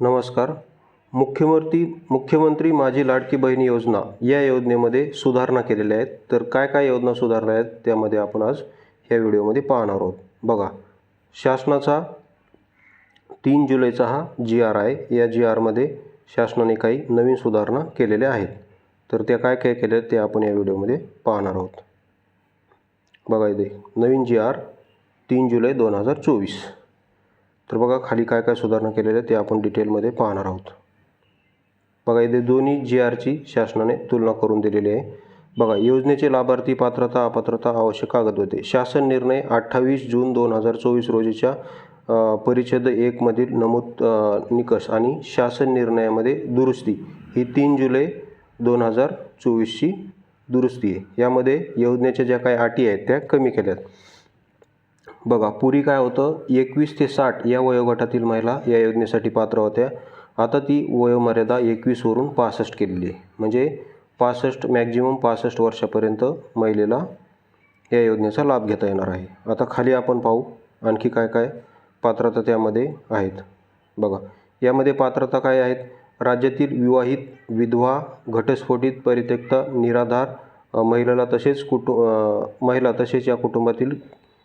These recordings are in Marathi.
नमस्कार. मुख्यमंत्री मुख्यमंत्री माझी लाडकी बहीण योजना या योजनेमध्ये सुधारणा केलेल्या आहेत. तर काय काय योजना सुधारल्या आहेत त्यामध्ये आपण आज ह्या व्हिडिओमध्ये पाहणार आहोत. बघा शासनाचा तीन जुलैचा हा जी आर आहे. या जी आरमध्ये शासनाने काही नवीन सुधारणा केलेल्या आहेत. तर त्या काय काय केल्या आहेत ते आपण या व्हिडिओमध्ये पाहणार आहोत. बघा इथे नवीन जी आर तीन जुलै दोन हजार चोवीस. तर बघा खाली काय काय सुधारणा केलेल्या आहेत ते आपण डिटेलमध्ये पाहणार आहोत. बघा इथे दोन्ही जी आरची शासनाने तुलना करून दिलेली आहे. बघा योजनेचे लाभार्थी पात्रता अपात्रता आवश्यक कागदपत्रे शासन निर्णय अठ्ठावीस जून दोन हजार चोवीस रोजीच्या परिषद परिच्छेद एकमधील नमूद निकष आणि शासन निर्णयामध्ये दुरुस्ती ही तीन जुलै दोन हजार चोवीसची दुरुस्ती आहे. यामध्ये योजनेच्या ज्या काही अटी आहेत त्या कमी केल्यात. बघा पूर्वी काय होतं? एकवीस ते साठ या वयोगटातील महिला या योजनेसाठी पात्र होत्या. आता ती वयोमर्यादा एकवीसवरून पासष्ट केलेली आहे. म्हणजे पासष्ट मॅक्झिमम पासष्ट वर्षापर्यंत महिलेला या योजनेचा लाभ घेता येणार आहे. आता खाली आपण पाहू आणखी काय काय पात्रता त्यामध्ये आहेत. बघा यामध्ये पात्रता काय आहेत? राज्यातील विवाहित विधवा घटस्फोटित परित्यक्त निराधार महिलेला तसेच कुटु महिला तसेच या कुटुंबातील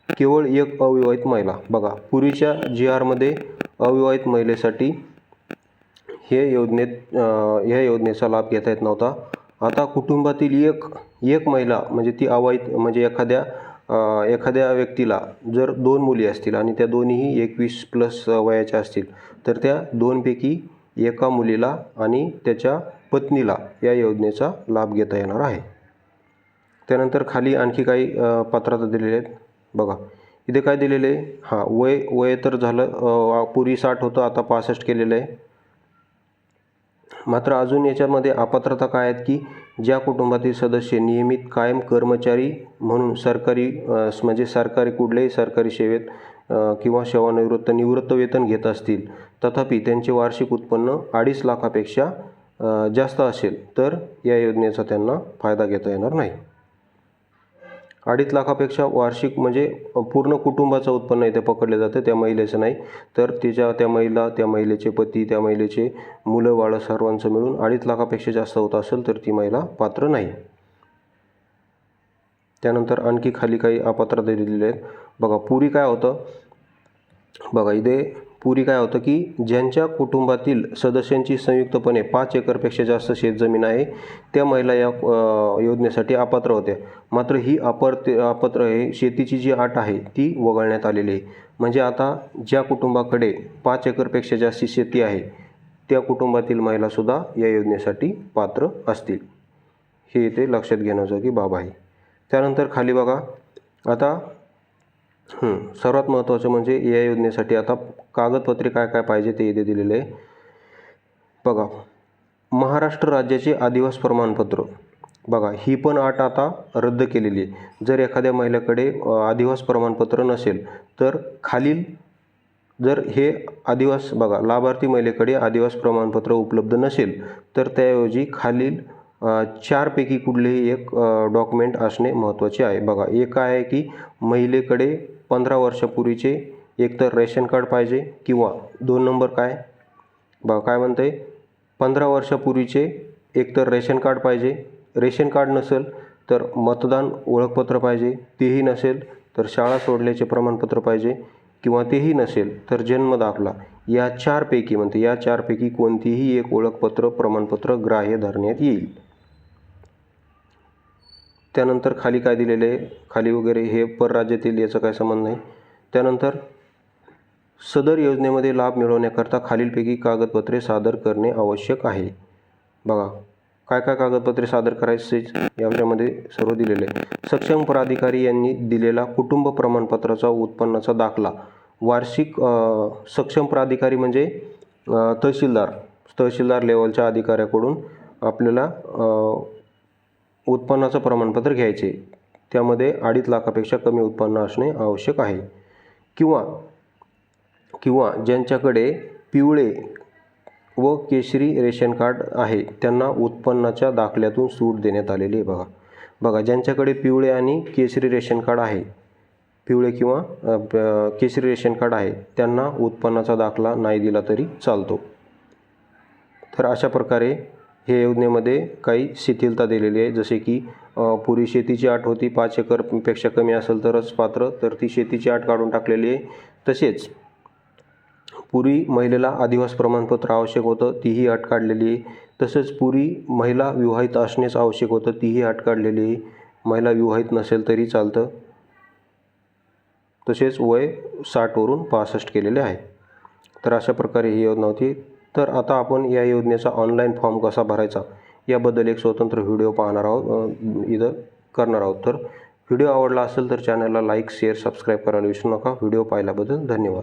केवळ एक अविवाहित महिला. बघा पूर्वीच्या जी आरमध्ये अविवाहित महिलेसाठी हे योजनेत ह्या योजनेचा लाभ घेता येत नव्हता. आता कुटुंबातील एक एक महिला म्हणजे ती अवाहित म्हणजे एखाद्या एखाद्या व्यक्तीला जर दोन मुली असतील आणि त्या दोन्हीही एकवीस प्लस वयाच्या असतील तर त्या दोनपैकी एका मुलीला आणि त्याच्या पत्नीला या योजनेचा लाभ घेता येणार आहे. त्यानंतर खाली आणखी काही पात्रता दिलेल्या आहेत. बघा इथे काय दिलेलं आहे? हां वय वय तर झालं पूर्वी साठ होतं आता पासष्ट केलेलं आहे. मात्र अजून याच्यामध्ये अपात्रता काय आहेत की ज्या कुटुंबातील सदस्य नियमित कायम कर्मचारी म्हणून सरकारी म्हणजे सरकारी कुठल्याही सरकारी सेवेत किंवा सेवानिवृत्त निवृत्त वेतन घेत असतील तथापि त्यांचे वार्षिक उत्पन्न अडीच लाखापेक्षा जास्त असेल तर या योजनेचा त्यांना फायदा घेता येणार नाही. अडीच लाखापेक्षा वार्षिक म्हणजे पूर्ण कुटुंबाचं उत्पन्न इथे पकडलं जातं त्या महिलेचं नाही. तर तिच्या त्या महिला त्या महिलेचे पती त्या महिलेचे मुलं बाळं सर्वांचं मिळून अडीच लाखापेक्षा जास्त होत असेल तर ती महिला पात्र नाही. त्यानंतर आणखी खाली काही अपात्रता दिलेली आहेत. बघा पूर्वी काय होतं? बघा इथे पूर्वी काय होतं की ज्यांच्या कुटुंबातील सदस्यांची संयुक्तपणे पाच एकरपेक्षा जास्त शेतजमीन आहे त्या महिला या योजनेसाठी अपात्र होत्या. मात्र ही अपर अपात्र हे शेतीची जी अट आहे ती वगळण्यात आलेली आहे. म्हणजे आता ज्या कुटुंबाकडे पाच एकरपेक्षा जास्त शेती आहे त्या कुटुंबातील महिलासुद्धा या योजनेसाठी पात्र असतील. हे इथे लक्षात घेण्याजोगी बाब आहे. त्यानंतर खाली बघा. आता सर्वात महत्त्वाचं म्हणजे या योजनेसाठी आता कागदपत्रे काय काय पाहिजे ते इथे दिलेले आहे. बघा महाराष्ट्र राज्याचे आदिवास प्रमाणपत्र. बघा ही पण अट आता रद्द केलेली आहे. जर एखाद्या महिलेकडे आदिवास प्रमाणपत्र नसेल तर खालील जर हे आदिवास बघा लाभार्थी महिलेकडे आदिवास प्रमाणपत्र उपलब्ध नसेल तर त्याऐवजी खालील चारपैकी कुठलेही एक डॉक्युमेंट असणे महत्त्वाचे आहे. बघा एक आहे की महिलेकडे पंधरा वर्षापूर्वीचे एकतर रेशन कार्ड पाहिजे किंवा दोन नंबर काय? बघा काय म्हणते पंधरा वर्षापूर्वीचे एकतर रेशन कार्ड पाहिजे. रेशन कार्ड नसेल तर मतदान ओळखपत्र पाहिजे. तेही नसेल तर शाळा सोडल्याचे प्रमाणपत्र पाहिजे किंवा तेही नसेल तर जन्म दाखला. या चारपैकी म्हणते या चारपैकी कोणतीही एक ओळखपत्र प्रमाणपत्र ग्राह्य धरण्यात येईल. त्यानंतर खाली काय दिलेले आहे? खाली वगैरे हे परराज्यातील याचा काय संबंध नाही त्यानंतर सदर योजनेमध्ये लाभ मिळवण्याकरता खालीलपैकी कागदपत्रे सादर करणे आवश्यक आहे. बघा काय काय कागदपत्रे सादर करायचे याच्यामध्ये सर्व दिलेले आहे. सक्षम प्राधिकारी यांनी दिलेला कुटुंब प्रमाणपत्राचा उत्पन्नाचा दाखला. वार्षिक सक्षम प्राधिकारी म्हणजे तहसीलदार. तहसीलदार लेवलच्या अधिकाऱ्याकडून आपल्याला उत्पन्नाचं प्रमाणपत्र घ्यायचे. त्यामध्ये अडीच लाखापेक्षा कमी उत्पन्न असणे आवश्यक आहे. किंवा किंवा ज्यांच्याकडे पिवळे व केशरी रेशन कार्ड आहे त्यांना उत्पन्नाच्या दाखल्यातून सूट देण्यात आलेली आहे. बघा बघा ज्यांच्याकडे पिवळे आणि केशरी रेशन कार्ड आहे पिवळे किंवा केशरी रेशन कार्ड आहे त्यांना उत्पन्नाचा दाखला नाही दिला तरी चालतो. तर अशा प्रकारे हे योजनेमध्ये काही शिथिलता दिलेली आहे. जसे की पुरी शेतीची आठ होती पाच एकरपेक्षा कमी असेल तरच पात्र तर ती शेतीची आठ काढून टाकलेली आहे. तसेच पुरी महिलेला आदिवास प्रमाणपत्र आवश्यक होतं तीही अट काढलेली आहे. तसेच पुरी महिला विवाहित असणेच आवश्यक होतं तीही अट काढलेली आहे. महिला विवाहित नसेल तरी चालतं. तसेच वय साठवरून पासष्ट केलेले आहे. तर अशा प्रकारे ही योजना होती. तर आता आपण या योजनेचा ऑनलाईन फॉर्म कसा भरायचा याबद्दल एक स्वतंत्र व्हिडिओ पाहणार आहोत इथं करणार आहोत. तर व्हिडिओ आवडला असेल तर चॅनलला लाईक शेअर सबस्क्राईब करायला विसरू नका. व्हिडिओ पाहिल्याबद्दल धन्यवाद.